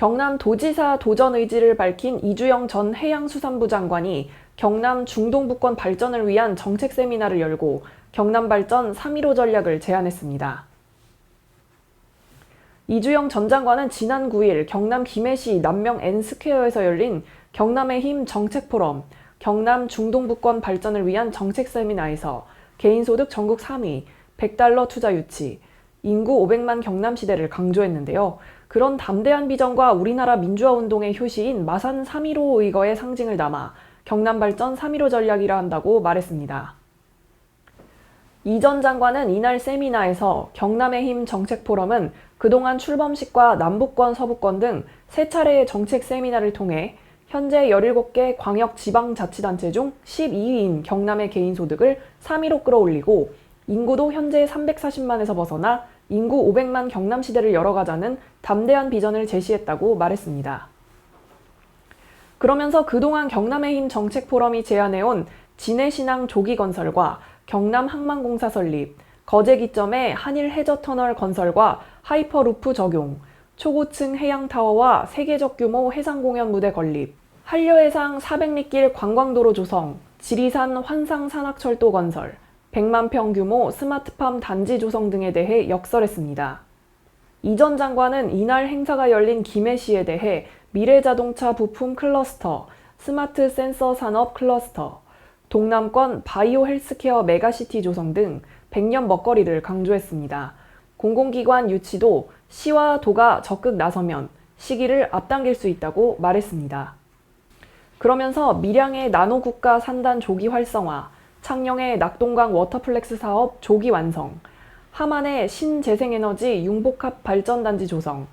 경남 도지사 도전 의지를 밝힌 이주영 전 해양수산부 장관이 경남 중동부권 발전을 위한 정책 세미나를 열고 경남 발전 3.15 전략을 제안했습니다. 이주영 전 장관은 지난 9일 경남 김해시 남명 N스퀘어에서 열린 경남의 힘 정책 포럼, 경남 중동부권 발전을 위한 정책 세미나에서 개인소득 전국 3위, 100달러 투자 유치, 인구 500만 경남 시대를 강조했는데요. 그런 담대한 비전과 우리나라 민주화 운동의 효시인 마산 3.15 의거의 상징을 담아 경남 발전 3.15 전략이라 한다고 말했습니다. 이 전 장관은 이날 세미나에서 경남의 힘 정책 포럼은 그동안 출범식과 남북권, 서북권 등 세 차례의 정책 세미나를 통해 현재 17개 광역 지방자치단체 중 12위인 경남의 개인소득을 3위로 끌어올리고 인구도 현재 340만에서 벗어나 인구 500만 경남 시대를 열어가자는 담대한 비전을 제시했다고 말했습니다. 그러면서 그동안 경남의 힘 정책 포럼이 제안해온 진해신항 조기 건설과 경남 항만공사 설립, 거제 기점의 한일 해저 터널 건설과 하이퍼루프 적용, 초고층 해양 타워와 세계적 규모 해상 공연 무대 건립, 한려해상 400리길 관광도로 조성, 지리산 환상 산악철도 건설, 100만 평 규모 스마트팜 단지 조성 등에 대해 역설했습니다. 이 전 장관은 이날 행사가 열린 김해시에 대해 미래자동차 부품 클러스터, 스마트 센서 산업 클러스터, 동남권 바이오 헬스케어 메가시티 조성 등 100년 먹거리를 강조했습니다. 공공기관 유치도 시와 도가 적극 나서면 시기를 앞당길 수 있다고 말했습니다. 그러면서 밀양의 나노국가 산단 조기 활성화, 창녕의 낙동강 워터플렉스 사업 조기 완성, 함안의 신재생에너지 융복합 발전단지 조성,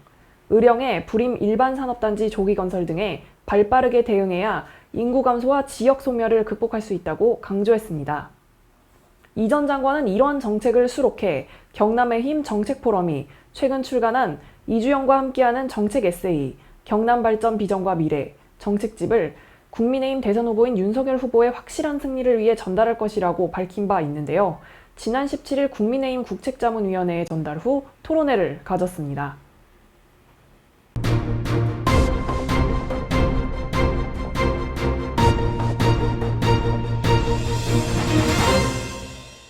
의령의 불임 일반 산업단지 조기 건설 등에 발빠르게 대응해야 인구 감소와 지역 소멸을 극복할 수 있다고 강조했습니다. 이 전 장관은 이러한 정책을 수록해 경남의 힘 정책 포럼이 최근 출간한 이주영과 함께하는 정책 에세이 경남 발전 비전과 미래 정책집을 국민의힘 대선 후보인 윤석열 후보의 확실한 승리를 위해 전달할 것이라고 밝힌 바 있는데요. 지난 17일 국민의힘 국책자문위원회에 전달 후 토론회를 가졌습니다.